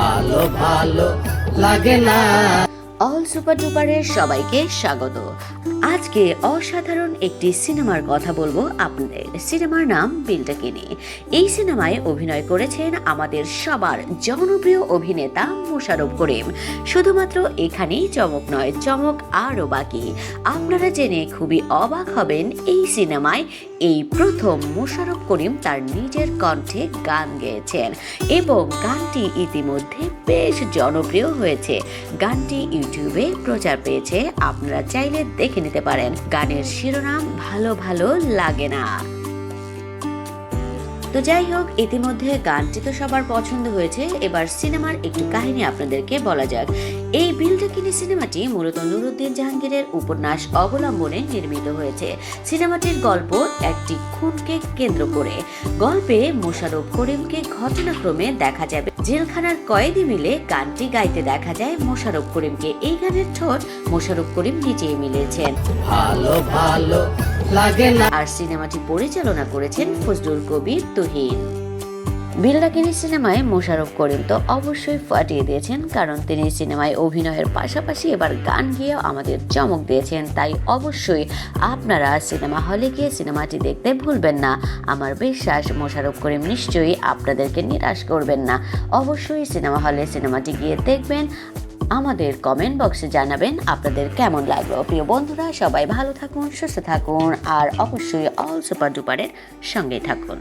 ভালো ভালো লাগে না। অল সুপার ডুপারের সবাইকে স্বাগত। আজকে অসাধারণ একটি সিনেমার কথা বলব আপনাদের। সিনেমার নাম এই সিনেমায় অভিনয় করেছেন আমাদের সবার জনপ্রিয় অভিনেতা মোশারফ করিম। শুধুমাত্র এখানেই চমক নয়, চমক আরও বাকি। আপনারা জেনে খুবই অবাক হবেন এই সিনেমায় এই প্রথম মোশারফ করিম তার নিজের কণ্ঠে গান গেয়েছেন এবং গানটি ইতিমধ্যে বেশ জনপ্রিয় হয়েছে। গানটি ইউটিউবে প্রচার পেয়েছে, আপনারা চাইলে দেখে নিতে পারেন। গানের শিরোনাম ভালো ভালো লাগে না। তো যাই হোক, ইতিমধ্যে গানটি তো সবার পছন্দ হয়েছে। এবার সিনেমার একটু কাহিনী আপনাদেরকে বলা যাক। এই বিলটাকিনি সিনেমাটি মূলত নুরুদ্দিন জাহাঙ্গীরের উপন্যাস অবলম্বনে নির্মিত হয়েছে। সিনেমাটির গল্প একটি খুনকে কেন্দ্র করে। গল্পে মোশারফ করিমকে ঘটনাক্রমে দেখা যাবে। জেলখানার কয়েদি মিলে গানটি গাইতে দেখা যায় মোশাররফ করিমকে। এই গানের ঠোঁট মোশারফ করিম নিজেই মিলেছেন। ভালো ভালো আর সিনেমাটি পরিচালনা করেছেন ফজলুল কবির তুহিন। বিল্লাকিনী সিনেমায় মোশারফ করিম তো অবশ্যই ফাটিয়ে দিয়েছেন, কারণ তিনি সিনেমায় অভিনয়ের পাশাপাশি এবার গান গিয়েও আমাদের চমক দিয়েছেন। তাই অবশ্যই আপনারা সিনেমা হলে গিয়ে সিনেমাটি দেখতে ভুলবেন না। আমার বিশ্বাস মোশারফ করিম নিশ্চয়ই আপনাদেরকে নিরাশ করবেন না। অবশ্যই সিনেমা হলে সিনেমাটি গিয়ে দেখবেন। আমাদের কমেন্ট বক্সে জানাবেন আপনাদের কেমন লাগল। প্রিয় বন্ধুরা, সবাই ভালো থাকুন, সুস্থ থাকুন, আর অবশ্যই অল সুপার ডুপারের সঙ্গে থাকুন।